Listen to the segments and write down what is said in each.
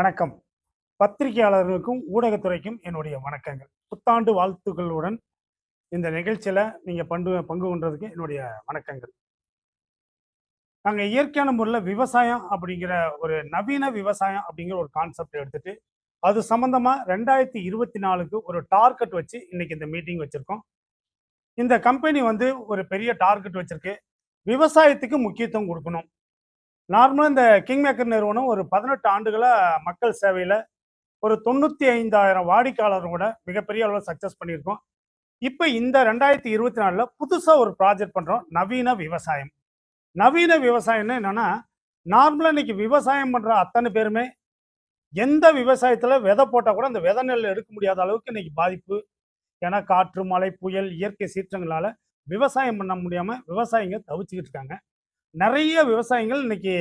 வணக்கம். பத்திரிகையாளர்களுக்கும் ஊடகத்துறைக்கும் என்னுடைய வணக்கங்கள். புத்தாண்டு வாழ்த்துக்களுடன் இந்த நிகழ்ச்சியில் நீங்கள் பண்டு பங்கு கொண்டதுக்கு என்னுடைய வணக்கங்கள். நாங்கள் இயற்கையான முறையில் விவசாயம் அப்படிங்கிற ஒரு நவீன விவசாயம் அப்படிங்கிற ஒரு கான்செப்ட் எடுத்துட்டு அது சம்மந்தமாக ரெண்டாயிரத்தி இருபத்தி நாலுக்கு ஒரு டார்கெட் வச்சு இன்னைக்கு இந்த மீட்டிங் வச்சுருக்கோம். இந்த கம்பெனி வந்து ஒரு பெரிய டார்கெட் வச்சுருக்கு. விவசாயத்துக்கு முக்கியத்துவம் கொடுக்கணும். நார்மலாக இந்த கிங் மேக்கர் நிறுவனம் ஒரு பதினெட்டு ஆண்டுகளாக மக்கள் சேவையில் ஒரு தொண்ணூற்றி ஐந்தாயிரம் வாடிக்கையாளரோட மிகப்பெரிய அளவில் சக்ஸஸ் பண்ணியிருக்கோம். இப்போ இந்த ரெண்டாயிரத்தி இருபத்தி நாலில் புதுசாக ஒரு ப்ராஜெக்ட் பண்ணுறோம் நவீன விவசாயம். நவீன விவசாயம்னு என்னென்னா நார்மலாக இன்றைக்கி விவசாயம் பண்ணுற அத்தனை பேருமே எந்த விவசாயத்தில் விதை போட்டால் கூட அந்த விதை நெல் எடுக்க முடியாத அளவுக்கு இன்றைக்கி பாதிப்பு. ஏன்னா காற்று மழை புயல் இயற்கை சீற்றங்களால் விவசாயம் பண்ண முடியாமல் விவசாயிங்க தவிச்சுக்கிட்டு இருக்காங்க. நிறைய விவசாயிகள் இன்னைக்கு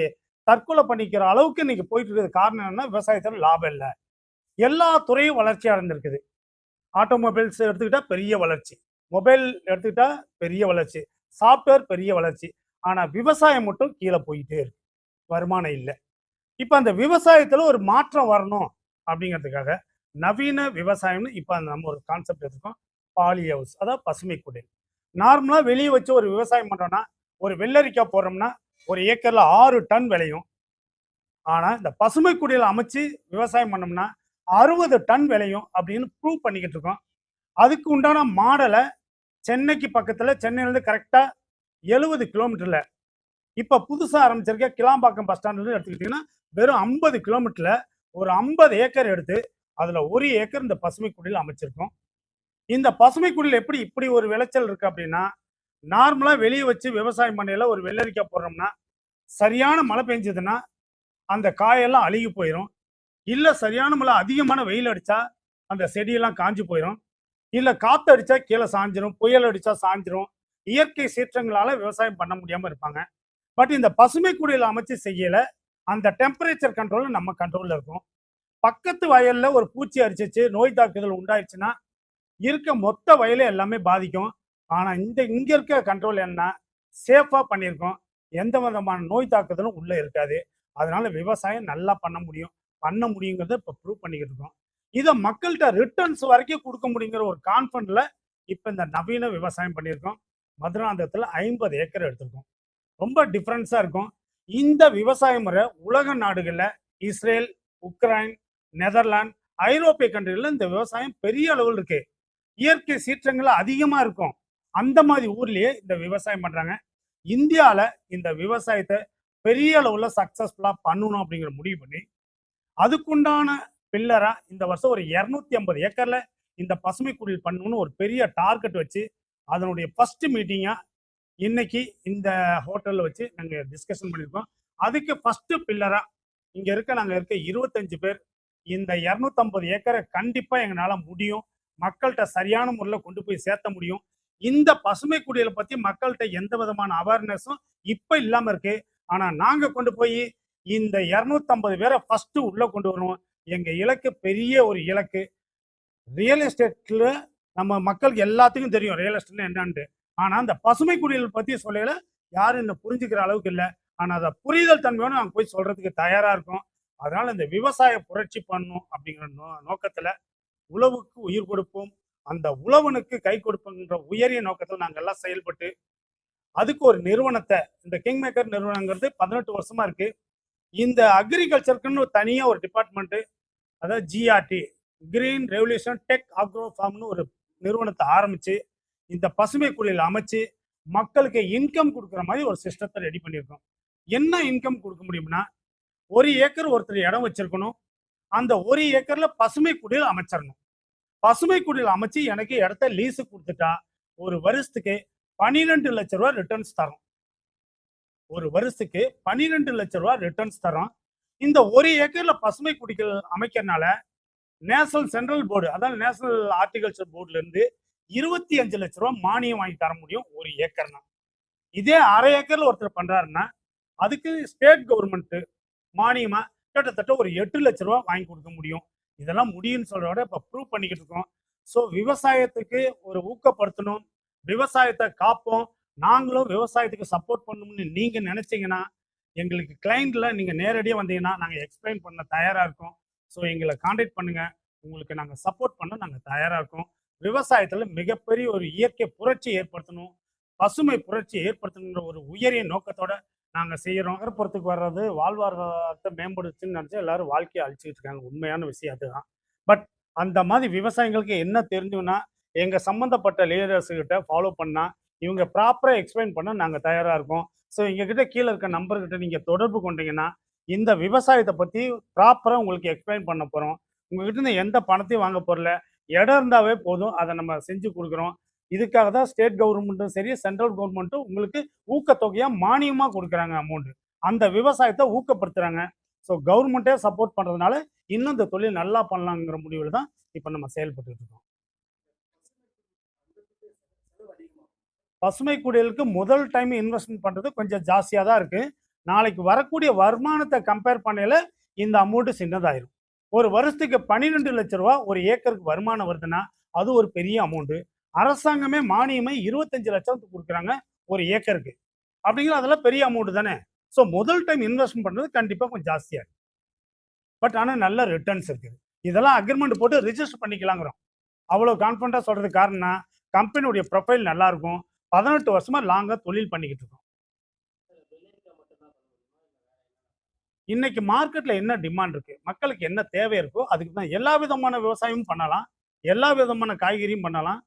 தற்கொலை பண்ணிக்கிற அளவுக்கு இன்னைக்கு போயிட்டு இருக்கிறது காரணம் என்னன்னா விவசாயத்தில் லாபம் இல்லை. எல்லா துறையும் வளர்ச்சி அடைந்திருக்குது ஆட்டோமொபைல்ஸ் எடுத்துக்கிட்டா பெரிய வளர்ச்சி. மொபைல் எடுத்துக்கிட்டா பெரிய வளர்ச்சி. சாஃப்ட்வேர் பெரிய வளர்ச்சி. ஆனால் விவசாயம் மட்டும் கீழே போயிட்டே இருக்கு. வருமானம் இல்லை. இப்போ அந்த விவசாயத்தில் ஒரு மாற்றம் வரணும் அப்படிங்கிறதுக்காக நவீன விவசாயம்னு இப்போ அந்த நம்ம ஒரு கான்செப்ட் எடுத்துக்கோம். பாலி ஹவுஸ் அதாவது பசுமை குடில். நார்மலாக வெளியே வச்சு ஒரு விவசாயம் பண்ணுறோன்னா ஒரு வெள்ளரிக்காய் போடுறோம்னா ஒரு ஏக்கரில் ஆறு டன் விளையும். ஆனால் இந்த பசுமை குடியில் அமைச்சு விவசாயம் பண்ணோம்னா அறுபது டன் விளையும் அப்படின்னு ப்ரூவ் பண்ணிக்கிட்டு இருக்கோம். அதுக்கு உண்டான மாடலை சென்னைக்கு பக்கத்தில் சென்னையிலேருந்து கரெக்டாக எழுபது கிலோமீட்டரில் இப்போ புதுசாக ஆரம்பிச்சிருக்க கிளாம்பாக்கம் பஸ் ஸ்டாண்ட்லேருந்து எடுத்துக்கிட்டீங்கன்னா வெறும் ஐம்பது கிலோமீட்டரில் ஒரு ஐம்பது ஏக்கர் எடுத்து அதில் ஒரு ஏக்கர் இந்த பசுமை குடியில் அமைச்சிருக்கோம். இந்த பசுமை குடியில் எப்படி இப்படி ஒரு விளைச்சல் இருக்குது அப்படின்னா நார்மலாக வெளியே வச்சு விவசாயம் பண்ணையில் ஒரு வெள்ளரிக்காய் போடுறோம்னா சரியான மழை பெஞ்சதுன்னா அந்த காயெல்லாம் அழுகி போயிடும் இல்லை சரியான மழை அதிகமான வெயில் அடித்தா அந்த செடியெல்லாம் காஞ்சி போயிடும் இல்லை காற்று அடித்தா கீழே சாஞ்சிரும் புயல் அடித்தா சாஞ்சிரும். இயற்கை சீற்றங்களால் விவசாயம் பண்ண முடியாமல் இருப்பாங்க. பட் இந்த பசுமை குடியில் அமைச்சு செய்யலை அந்த டெம்பரேச்சர் கண்ட்ரோலில் நம்ம கண்ட்ரோலில் இருக்கும். பக்கத்து வயலில் ஒரு பூச்சி அரிச்சிச்சு நோய் தாக்குதல் உண்டாயிடுச்சுன்னா இருக்க மொத்த வயலே எல்லாமே பாதிக்கும். ஆனால் இந்த இங்கே இருக்க கண்ட்ரோல் என்ன? சேஃபாக பண்ணியிருக்கோம். எந்த விதமான நோய் தாக்குதலும் உள்ளே இருக்காது. அதனால விவசாயம் நல்லா பண்ண முடியும். பண்ண முடியுங்கிறத இப்போ ப்ரூவ் பண்ணிக்கிட்டு இருக்கோம். இதை மக்கள்கிட்ட ரிட்டர்ன்ஸ் வரைக்கும் கொடுக்க முடியுங்கிற ஒரு கான்ஃபிடன்ட்ல இப்போ இந்த நவீன விவசாயம் பண்ணியிருக்கோம். மதுராந்தகத்தில் ஐம்பது ஏக்கர் எடுத்திருக்கோம். ரொம்ப டிஃப்ரென்ஸாக இருக்கும். இந்த விவசாய முறை உலக நாடுகளில் இஸ்ரேல் உக்ரைன் நெதர்லாந்து ஐரோப்பிய கண்ட்ரிகளில் இந்த விவசாயம் பெரிய அளவில் இருக்கு. இயற்கை சீற்றங்கள் அதிகமாக இருக்கும். அந்த மாதிரி ஊர்லயே இந்த விவசாயம் பண்றாங்க. இந்தியாவில் இந்த விவசாயத்தை பெரிய அளவில் சக்ஸஸ்ஃபுல்லாக பண்ணணும் அப்படிங்கிற முடிவு பண்ணி அதுக்குண்டான பில்லரா இந்த வருஷம் ஒரு இரநூத்தி ஐம்பது ஏக்கர்ல இந்த பசுமை குடில் பண்ணணும்னு ஒரு பெரிய டார்கெட் வச்சு அதனுடைய ஃபர்ஸ்ட் மீட்டிங்கா இன்னைக்கு இந்த ஹோட்டலில் வச்சு நாங்கள் டிஸ்கஷன் பண்ணியிருக்கோம். அதுக்கு ஃபர்ஸ்ட் பில்லரா இங்க இருக்க நாங்க இருக்க இருபத்தஞ்சு பேர் இந்த இரநூத்தம்பது ஏக்கரை கண்டிப்பா எங்களால் முடியும். மக்கள்கிட்ட சரியான முறையில் கொண்டு போய் சேர்த்த முடியும். இந்த பசுமை குடியலை பத்தி மக்கள்கிட்ட எந்த விதமான அவேர்னஸும் இப்ப இல்லாம இருக்கு. ஆனா நாங்க கொண்டு போய் இந்த இரநூத்தம்பது பேரை ஃபர்ஸ்ட் உள்ள கொண்டு வருவோம். எங்க இலக்கு பெரிய ஒரு இலக்கு. ரியல் எஸ்டேட்ல நம்ம மக்களுக்கு எல்லாத்துக்கும் தெரியும் ரியல் எஸ்டேட்னா என்னன்ட்டு. ஆனா அந்த பசுமை குடியல் பத்தி சொல்லல. யாரும் இன்னும் புரிஞ்சுக்கிற அளவுக்கு இல்லை. ஆனா அதை புரிதல் தன்மையோட நாங்க போய் சொல்றதுக்கு தயாரா இருக்கும். அதனால இந்த விவசாய புரட்சி பண்ணும் அப்படிங்கிற நோ நோக்கத்துல உழவுக்கு உயிர் கொடுப்போம். அந்த உழவனுக்கு கை கொடுப்போங்கிற உயரிய நோக்கத்தில் நாங்கள் எல்லாம் செயல்பட்டு அதுக்கு ஒரு நிறுவனத்தை இந்த கிங் மேக்கர் நிறுவனங்கிறது பதினெட்டு வருஷமா இருக்கு. இந்த அக்ரிகல்ச்சருக்குன்னு ஒரு தனியா ஒரு டிபார்ட்மெண்ட்டு அதாவது GRT green revolution tech agro ஃபார்ம்னு ஒரு நிறுவனத்தை ஆரம்பிச்சு இந்த பசுமை குடியில் அமைச்சு மக்களுக்கு இன்கம் கொடுக்குற மாதிரி ஒரு சிஸ்டத்தை ரெடி பண்ணியிருக்கோம். என்ன இன்கம் கொடுக்க முடியும்னா ஒரு ஏக்கர் ஒருத்தர் இடம் வச்சிருக்கணும். அந்த ஒரு ஏக்கர்ல பசுமை குடியில் அமைச்சிடணும். பசுமை குடியில் அமைச்சு எனக்கு இடத்த லீஸு கொடுத்துட்டா ஒரு வருஷத்துக்கு பன்னிரெண்டு லட்ச ரூபா ரிட்டர்ன்ஸ் தரும் ஒரு வருஷத்துக்கு பன்னிரெண்டு லட்ச ரூபா ரிட்டர்ன்ஸ் தரும் இந்த ஒரு ஏக்கர்ல பசுமை குடிகள் அமைக்கிறனால நேஷனல் சென்ட்ரல் போர்டு அதாவது நேஷனல் ஆர்டிகல்ச்சர் போர்டுல இருந்து இருபத்தி அஞ்சு லட்ச ரூபா மானியம் வாங்கி தர முடியும் ஒரு ஏக்கர்னா. இதே அரை ஏக்கர்ல ஒருத்தர் பண்றாருன்னா அதுக்கு ஸ்டேட் கவர்மெண்ட் மானியமா கிட்டத்தட்ட ஒரு எட்டு லட்ச ரூபா வாங்கி கொடுக்க முடியும். இதெல்லாம் முடியும்னு சொல்றத விட இப்போ ப்ரூவ் பண்ணிக்கிட்டு இருக்கோம். ஸோ விவசாயத்துக்கு ஒரு ஊக்கப்படுத்தணும். விவசாயத்தை காப்போம். நாங்களும் விவசாயத்துக்கு சப்போர்ட் பண்ணணும்னு நீங்க நினைச்சீங்கன்னா எங்களுக்கு கிளைண்ட்ல நீங்க நேரடியாக வந்தீங்கன்னா நாங்கள் எக்ஸ்பிளைன் பண்ண தயாரா இருக்கோம். ஸோ எங்களை காண்டாக்ட் பண்ணுங்க. உங்களுக்கு நாங்கள் சப்போர்ட் பண்ண நாங்கள் தயாராக இருக்கோம். விவசாயத்தில் மிகப்பெரிய ஒரு இயற்கை புரட்சி ஏற்படுத்தணும். பசுமை புரட்சி ஏற்படுத்தணுன்ற ஒரு உயரிய நோக்கத்தோட நாங்கள் செய்கிறோம் நகர்ப்புறத்துக்கு வர்றது வாழ்வாதாரத்தை மேம்படுத்துன்னு நினச்சி எல்லாரும் வாழ்க்கையை அழிச்சிக்கிட்டு இருக்காங்க. உண்மையான விஷயம் அதுதான். பட் அந்த மாதிரி விவசாயிகளுக்கு என்ன தெரிஞ்சுன்னா எங்கள் சம்மந்தப்பட்ட லீடர்ஸுக்கிட்ட ஃபாலோ பண்ணால் இவங்க ப்ராப்பராக எக்ஸ்பிளைன் பண்ண நாங்கள் தயாராக இருக்கோம். ஸோ எங்ககிட்ட கீழே இருக்க நம்பர்கிட்ட நீங்கள் தொடர்பு கொண்டீங்கன்னா இந்த விவசாயத்தை பற்றி ப்ராப்பராக உங்களுக்கு எக்ஸ்பிளைன் பண்ண போகிறோம் உங்ககிட்ட எந்த பணத்தையும் வாங்க போகிறல இடம் இருந்தாவே போதும். அதை நம்ம செஞ்சு கொடுக்குறோம். இதுக்காக தான் ஸ்டேட் கவர்மெண்ட்டும் சரி சென்ட்ரல் கவர்மெண்ட்டும் உங்களுக்கு ஊக்கத்தொகையாக மானியமாக கொடுக்குறாங்க அமௌண்ட் அந்த விவசாயத்தை ஊக்கப்படுத்துகிறாங்க ஸோ கவர்மெண்ட்டே சப்போர்ட் பண்ணுறதுனால இன்னும் இந்த தொழில் நல்லா பண்ணலாங்கிற முடிவில் தான் இப்போ நம்ம செயல்பட்டு இருக்கோம். பசுமை குடியலுக்கு முதல் டைம் இன்வெஸ்ட்மெண்ட் பண்ணுறது கொஞ்சம் ஜாஸ்தியாக தான் இருக்குது நாளைக்கு வரக்கூடிய வருமானத்தை கம்பேர் பண்ணையில் இந்த அமௌண்ட்டு சின்னதாயிரும். ஒரு வருஷத்துக்கு பன்னிரெண்டு லட்ச ரூபா ஒரு ஏக்கருக்கு வருமானம் வருதுன்னா அது ஒரு பெரிய அமௌண்ட்டு அரசாங்கமே மானியமே இருபத்தஞ்சு லட்சத்துக்கு கொடுக்குறாங்க ஒரு ஏக்கருக்கு. அப்படிங்கிற அதெல்லாம் பெரிய அமௌண்ட் தானே? ஸோ முதல் டைம் இன்வெஸ்ட்மெண்ட் பண்ணுறது கண்டிப்பாக கொஞ்சம் ஜாஸ்தியாக இருக்கும் பட் ஆனால் நல்ல ரிட்டர்ன்ஸ் இருக்குது. இதெல்லாம் அக்ரிமெண்ட் போட்டு ரிஜிஸ்டர் பண்ணிக்கலாங்கிறோம். அவ்வளோ கான்ஃபிடண்ட்டாக சொல்கிறது காரணம்னா கம்பெனியுடைய ப்ரொஃபைல் நல்லாயிருக்கும் பதினெட்டு வருஷமாக லாங்காக தொழில் பண்ணிக்கிட்டு இருக்கோம். இன்னைக்கு மார்க்கெட்டில் என்ன டிமாண்ட் இருக்குது மக்களுக்கு என்ன தேவை இருக்கோ அதுக்கு தான் எல்லா விதமான விவசாயமும் பண்ணலாம். எல்லா விதமான காய்கறியும் பண்ணலாம்.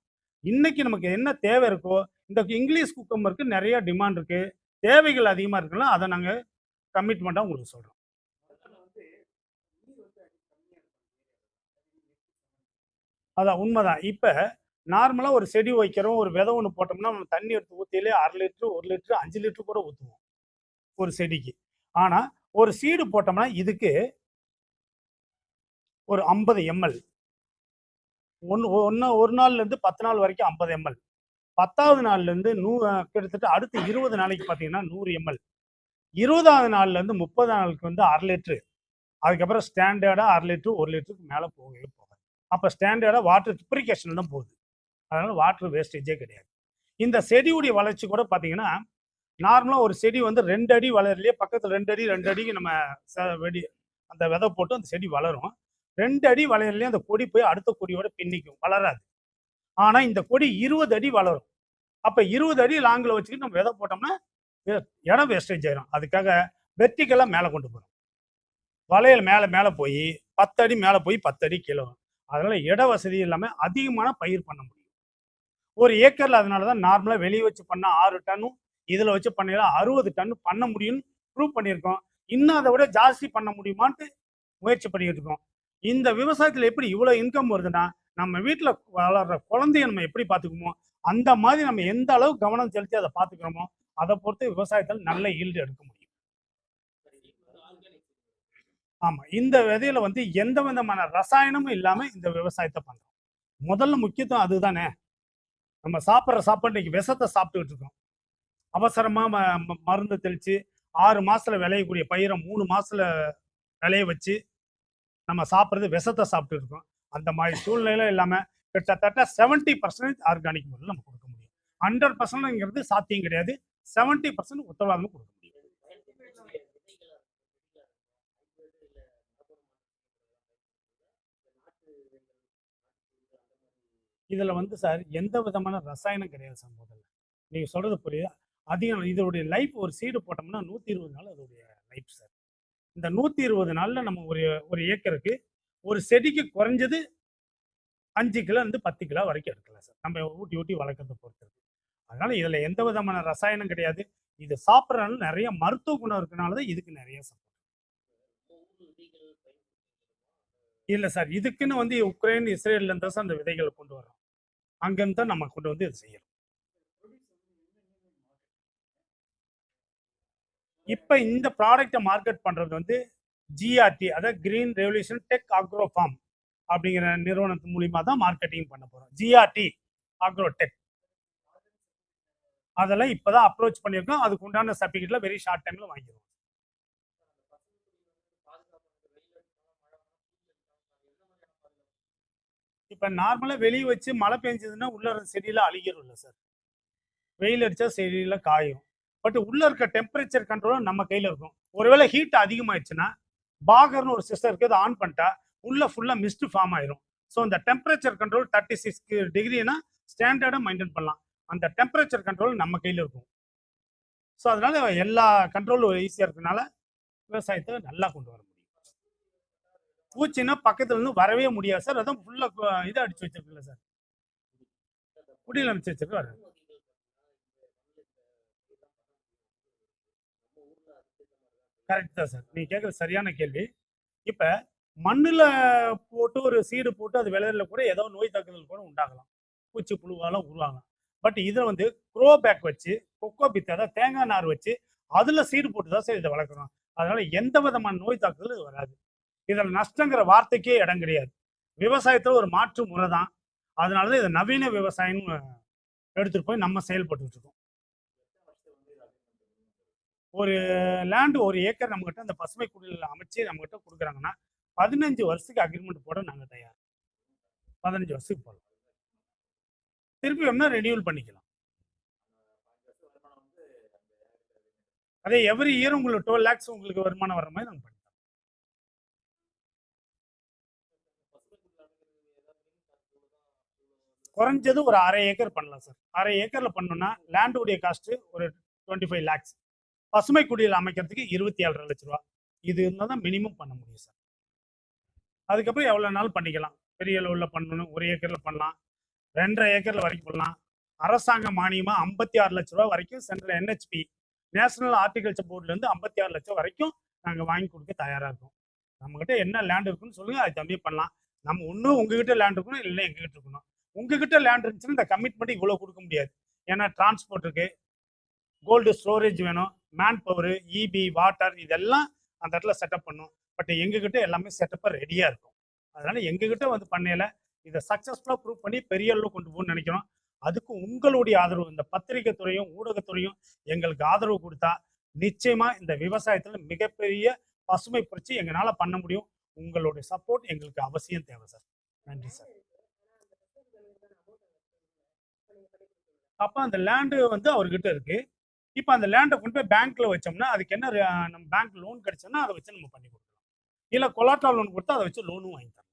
இன்னைக்கு நமக்கு என்ன தேவை இருக்கோ இந்த இங்கிலீஷ் குக்கம்பருக்கு நிறைய டிமாண்ட் இருக்கு. தேவைகள் அதிகமாக இருக்குல்ல அதை நாங்கள் கமிட்மெண்ட்டாக உங்களுக்கு சொல்கிறோம் அதான் உண்மைதான். இப்போ நார்மலாக ஒரு செடி வைக்கிறோம் ஒரு விதை ஒன்று போட்டோம்னா நம்ம தண்ணி எடுத்து ஊற்றிலே அரை லிட்டரு ஒரு லிட்டரு அஞ்சு லிட்டரு கூட ஊற்றுவோம் ஒரு செடிக்கு. ஆனால் ஒரு சீடு போட்டோம்னா இதுக்கு ஒரு ஐம்பது எம்எல் ஒன்று ஒன்று ஒரு நாள்லேருந்து பத்து நாள் வரைக்கும் ஐம்பது எம்எல். பத்தாவது நாள்லேருந்து நூ கிட்டத்தட்ட அடுத்து இருபது நாளைக்கு பார்த்தீங்கன்னா நூறு எம்எல். இருபதாவது நாள்லேருந்து முப்பது நாளுக்கு வந்து அரை லிட்ரு அதுக்கப்புறம் ஸ்டாண்டர்டாக அரை லிட்ரு ஒரு லிட்டருக்கு மேலே போகவே போகாது. அப்போ ஸ்டாண்டர்டாக வாட்டர் ட்ரிப்ரிகேஷன் தான் போகுது. அதனால் வாட்டர் வேஸ்டேஜே கிடையாது. இந்த செடியுடைய வளர்ச்சி கூட பார்த்தீங்கன்னா நார்மலாக ஒரு செடி வந்து ரெண்டு அடி வளரலையே பக்கத்தில் ரெண்டு அடி ரெண்டு அடிக்கு நம்ம வெடி அந்த விதை போட்டு அந்த செடி வளரும். ரெண்டு அடி வளையல்லையும் அந்த கொடி போய் அடுத்த கொடியோட பின்னிக்கும் வளராது. ஆனால் இந்த கொடி இருபது அடி வளரும். அப்போ இருபது அடி லாங்கில் வச்சுக்கிட்டு நம்ம விதை போட்டோம்னா இடம் வேஸ்டேஜ் ஆயிரும். அதுக்காக வெர்டிக்கலாக மேலே கொண்டு போகிறோம் வளையல் மேலே மேலே போய் பத்து அடி மேலே போய் பத்து அடி கீழே வரும். அதனால் இட வசதி இல்லாமல் அதிகமான பயிர் பண்ண முடியும். ஒரு ஏக்கரில் அதனால தான் நார்மலாக வெளியே வச்சு பண்ண ஆறு டன்னும் இதில் வச்சு பண்ணையில அறுபது டன் பண்ண முடியும்னு ப்ரூவ் பண்ணியிருக்கோம். இன்னும் அதை விட ஜாஸ்தி பண்ண முடியுமான்ட்டு முயற்சி பண்ணிக்கிட்டு இருக்கோம். இந்த விவசாயத்தில் எப்படி இவ்வளோ இன்கம் வருதுன்னா நம்ம வீட்டில் வளர்ற குழந்தைய நம்ம எப்படி பார்த்துக்குமோ அந்த மாதிரி நம்ம எந்த அளவு கவனம் செலுத்தி அதை பார்த்துக்கிறோமோ அதை பொறுத்து விவசாயத்தில் நல்ல ஈல்டு எடுக்க முடியும். ஆமாம் இந்த விதையில வந்து எந்த விதமான ரசாயனமும் இல்லாமல் இந்த விவசாயத்தை பண்ணுறோம் முதல்ல முக்கியத்துவம் அதுதானே. நம்ம சாப்பிட்ற சாப்பாடு இன்னைக்கு விஷத்தை சாப்பிட்டுக்கிட்டு இருக்கோம். அவசரமாக ம- ம- மருந்து தெளித்து ஆறு மாதத்தில் விளையக்கூடிய பயிரை மூணு மாதத்தில் விளைய வச்சு நம்ம சாப்பிட்றது விஷத்தை சாப்பிட்டு இருக்கோம். அந்த மாதிரி சூழ்நிலையில இல்லாமல் கிட்டத்தட்ட செவன்ட்டி பர்சன்டேஜ் ஆர்கானிக் முறையில் நம்ம கொடுக்க முடியும். ஹண்ட்ரட் பர்சன்ட்ங்கிறது சாத்தியம் கிடையாது. செவன்ட்டி பர்சன்ட் உத்தரவாதம் கொடுக்க முடியும். இதில் வந்து சார் எந்த விதமான ரசாயனம் கிடையாது சார் முதல்ல. நீங்கள் சொல்கிறது புரியுது? அதிகம் இதோடைய லைஃப் ஒரு சீடு போட்டோம்னா நூற்றி இருபது நாள் அதோடைய லைஃப் சார் இந்த நூத்தி இருபது நாள்ல நம்ம ஒரு ஒரு ஏக்கருக்கு ஒரு செடிக்கு குறைஞ்சது அஞ்சு கிலோ இருந்து பத்து கிலோ வரைக்கும் எடுக்கலாம் சார். நம்ம ஊட்டி ஊட்டி வளர்க்கறதை பொறுத்து அதனால இதுல எந்த விதமான ரசாயனம் கிடையாது. இது சாப்பிட்றதுனால நிறைய மருத்துவ குணம் இருக்கனால தான் இதுக்கு நிறைய சாப்பிடும் இல்ல சார் இதுக்குன்னு வந்து உக்ரைன் இஸ்ரேல்ல இருந்து தான் சார் அந்த விதைகளை கொண்டு வரோம் அங்கிருந்து தான் நம்ம கொண்டு வந்து இது செய்யறோம். இப்போ இந்த ப்ராடக்ட்டை மார்க்கெட் பண்ணுறது வந்து ஜிஆர்டி அதாவது green revolution tech agro farm அப்படிங்கிற நிறுவனத்து மூலியமா தான் மார்க்கெட்டிங் பண்ண போகிறோம் ஜிஆர்டி ஆக்ரோ டெக் அதெல்லாம் இப்பதான் அப்ரோச் பண்ணியிருக்கோம். அதுக்கு உண்டான சர்டிஃபிகேட்டில் வெரி ஷார்ட் டைமில் வாங்கிடுவோம் இப்போ நார்மலாக வெளியே வச்சு மழை பெஞ்சதுன்னா உள்ள இருக்க அழிகிறோம்ல சார் வெயில் அடித்தா செடியெல்லாம் காயும். பட் உள்ள இருக்க டெம்பரேச்சர் கண்ட்ரோல் நம்ம கையில இருக்கும். ஒருவேளை ஹீட் அதிகமாயிடுச்சுன்னா பாகர்னு ஒரு சிஸ்டம் இருக்கு அதை ஆன் பண்ணிட்டா உள்ள ஃபுல்லாக மிஸ்ட் ஃபார்ம் ஆயிரும். ஸோ அந்த டெம்பரேச்சர் கண்ட்ரோல் தேர்ட்டி சிக்ஸ் டிகிரினா ஸ்டாண்டர்டாக மெயின்டைன் பண்ணலாம். அந்த டெம்பரேச்சர் கண்ட்ரோல் நம்ம கையில் இருக்கும். ஸோ அதனால எல்லா கண்ட்ரோலும் ஈஸியாக இருக்கனால விவசாயத்தை நல்லா கொண்டு வர முடியும். பூச்சின்னா பக்கத்துல இருந்து வரவே முடியாது சார். அதான் ஃபுல்லாக இதை அடிச்சு வச்சிருக்குல்ல சார். குடியில் அமைச்சு வச்சிருக்கு வர கரெக்ட் தான் சார் நீங்கள் கேட்குற சரியான கேள்வி. இப்போ மண்ணில் போட்டு ஒரு சீடு போட்டு அது விளையில கூட ஏதோ நோய் தாக்குதல் கூட உண்டாகலாம். பூச்சி புழுவாலாம் உருவாகலாம். பட் இதை வந்து க்ரோ பேக் வச்சு கொக்கோ பித் அதாவது தேங்காய் நார் வச்சு அதில் சீடு போட்டு தான் சார் இதை வளர்க்குறோம் அதனால எந்த விதமான நோய் தாக்குதல் இது வராது. இதில் நஷ்டங்கிற வார்த்தைக்கே இடம் கிடையாது. விவசாயத்தில் ஒரு மாற்று முறை தான். அதனால தான் இதை நவீன விவசாயம்னு எடுத்துகிட்டு போய் நம்ம செயல்பட்டுட்டு இருக்கோம். ஒரு லேண்டு ஒரு ஏக்கர் நம்மகிட்ட அந்த பசுமை குடியில் அமைச்சு நம்மகிட்ட கொடுக்குறாங்கன்னா பதினஞ்சு வருஷத்துக்கு அக்ரிமெண்ட் போட நாங்கள் தயார். பதினஞ்சு வருஷத்துக்கு போடலாம். திருப்பி வேணா ரெனியூல் பண்ணிக்கலாம். அதே எவ்ரி இயர் உங்களுக்கு டுவெல் லேக்ஸ் உங்களுக்கு வருமானம் வர மாதிரி நாங்கள் பண்ணிக்கலாம் குறைஞ்சது ஒரு அரை ஏக்கர் பண்ணலாம் சார் அரை ஏக்கரில் பண்ணோம்னா லேண்டுடைய காஸ்ட்டு ஒரு டுவெண்ட்டி ஃபைவ் லேக்ஸ் பசுமை குடியில் அமைக்கிறதுக்கு இருபத்தி ஏழரை லட்ச ரூபா. இது இருந்தால் தான் மினிமம் பண்ண முடியும் சார் அதுக்கப்புறம் எவ்வளோ நாள் பண்ணிக்கலாம். பெரிய லெவலில் பண்ணணும் ஒரு ஏக்கரில் பண்ணலாம். ரெண்டரை ஏக்கரில் வரைக்கும் பண்ணலாம். அரசாங்க மானியமாக ஐம்பத்தி ஆறு லட்ச ரூபா வரைக்கும் சென்ட்ரல் என்ஹெச்பி நேஷனல் ஆர்டிகல்ச்சர் போர்டுலேருந்து ஐம்பத்தி ஆறு லட்சம் வரைக்கும் நாங்கள் வாங்கி கொடுக்க தயாராக இருக்கோம். நம்மக்கிட்ட என்ன லேண்ட் இருக்குன்னு சொல்லுங்கள் அது தம்பி பண்ணலாம். நம்ம ஒன்றும் உங்ககிட்ட லேண்ட் இருக்கணும் இல்லை எங்ககிட்ட இருக்கணும். உங்ககிட்ட லேண்ட் இருந்துச்சுன்னா இந்த கமிட்மெண்ட் இவ்வளோ கொடுக்க முடியாது. ஏன்னா டிரான்ஸ்போர்ட் இருக்குது கோல்டு ஸ்டோரேஜ் வேணும். மேன் பவர் இபி வாட்டர் இதெல்லாம் அந்த இடத்துல செட்டப் பண்ணும். பட் எங்ககிட்ட எல்லாமே செட்டப்பாக ரெடியாக இருக்கும். அதனால எங்ககிட்ட வந்து பண்ணையில இதை சக்ஸஸ்ஃபுல்லாக ப்ரூவ் பண்ணி பெரிய அளவு கொண்டு போகணும்னு நினைக்கிறோம். அதுக்கு உங்களுடைய ஆதரவு இந்த பத்திரிகை துறையும் ஊடகத்துறையும் எங்களுக்கு ஆதரவு கொடுத்தா நிச்சயமா இந்த விவசாயத்துல மிகப்பெரிய பசுமை புரட்சி எங்களால பண்ண முடியும். உங்களுடைய சப்போர்ட் எங்களுக்கு அவசியம் தேவை சார் நன்றி சார் அப்ப அந்த லேண்டு வந்து அவர்கிட்ட இருக்கு. இப்போ அந்த லேண்டை கொண்டு போய் பேங்க்ல வச்சோம்னா அதுக்கு என்ன நம்ம பேங்க் லோன் கிடைச்சோம்னா அதை வச்சு நம்ம பண்ணி கொடுக்கலாம். இல்லை கொலாட்டா லோன் கொடுத்தா அதை வச்சு லோனும் வாங்கி தரலாம்.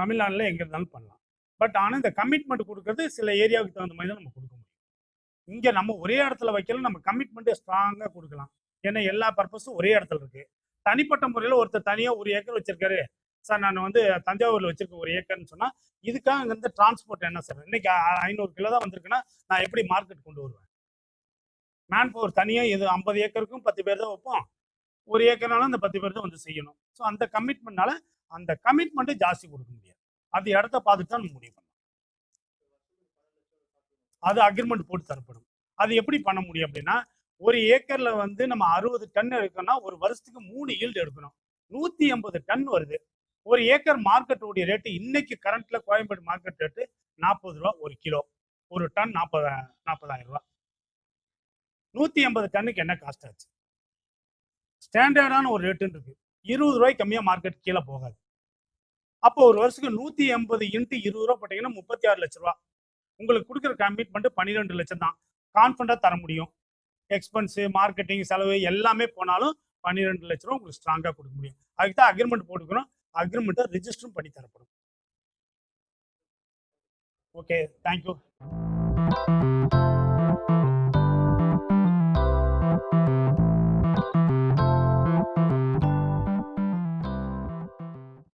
தமிழ்நாட்டில் எங்கே இருந்தாலும் பண்ணலாம். பட் ஆனால் இந்த கமிட்மெண்ட் கொடுக்கறது சில ஏரியாவுக்கு தகுந்த மாதிரி தான் நம்ம கொடுக்க முடியும். இங்கே நம்ம ஒரே இடத்துல வைக்கல நம்ம கமிட்மெண்ட்டை ஸ்ட்ராங்காக கொடுக்கலாம். ஏன்னா எல்லா பர்பஸும் ஒரே இடத்துல இருக்கு. தனிப்பட்ட முறையில் ஒருத்தர் தனியாக ஒரு ஏக்கர் வச்சிருக்காரு சார் நான் வந்து தஞ்சாவூரில் வச்சிருக்க ஒரு ஏக்கர்னு சொன்னால் இதுக்காக இங்கேருந்து டிரான்ஸ்போர்ட் என்ன சார்? இன்னைக்கு ஐநூறு கிலோ தான் வந்திருக்குன்னா நான் எப்படி மார்க்கெட் கொண்டு வருவேன்? மேன் பவர் தனியாக இது ஐம்பது ஏக்கருக்கும் பத்து பேர் தான் வைப்போம். ஒரு ஏக்கர்னாலும் அந்த பத்து பேர் தான் வந்து செய்யணும். ஸோ அந்த கமிட்மெண்ட்னால அந்த கமிட்மெண்ட்டை ஜாஸ்தி கொடுக்க முடியாது. அது இடத்த பார்த்துட்டு தான் நம்ம முடிவு பண்ணலாம் அது அக்ரிமெண்ட் போட்டு தரப்படும். அது எப்படி பண்ண முடியும் அப்படின்னா ஒரு ஏக்கரில் வந்து நம்ம அறுபது டன் எடுக்கணும்னா ஒரு வருஷத்துக்கு மூணு ஈல்டு எடுக்கணும். நூற்றி எண்பது டன் வருது. ஒரு ஏக்கர் மார்க்கெட்டுடைய ரேட்டு இன்னைக்கு கரண்ட்ல கோயம்பேடு மார்க்கெட் ரேட்டு நாற்பது ரூபா ஒரு கிலோ. ஒரு டன் நாற்பது நாற்பதாயிரம் ரூபா. நூத்தி எண்பது டன்னுக்கு என்ன காஸ்ட் ஆச்சு? ஸ்டாண்டர்டான ஒரு ரேட்டுன்னு இருக்கு. இருபது ரூபாய்க்கு கம்மியா மார்க்கெட் கீழே போகாது. அப்போ ஒரு வருஷத்துக்கு நூத்தி எண்பது இன்ட்டு இருபது ரூபா போட்டீங்கன்னா முப்பத்தி ஆறு லட்ச ரூபா. உங்களுக்கு கொடுக்குற கமிட்மெண்ட் பன்னிரெண்டு லட்சம் தான். கான்ஃபிடண்டா தர முடியும். எக்ஸ்பென்ஸு மார்க்கெட்டிங் செலவு எல்லாமே போனாலும் பன்னிரெண்டு லட்ச ரூபா உங்களுக்கு ஸ்ட்ராங்காக கொடுக்க முடியும். அதுக்கு தான் அக்ரிமெண்ட் போட்டுக்கணும் அக்ரிமெண்ட்டை ரிஜிஸ்டரும் பண்ணி தரப்படும். Okay thank you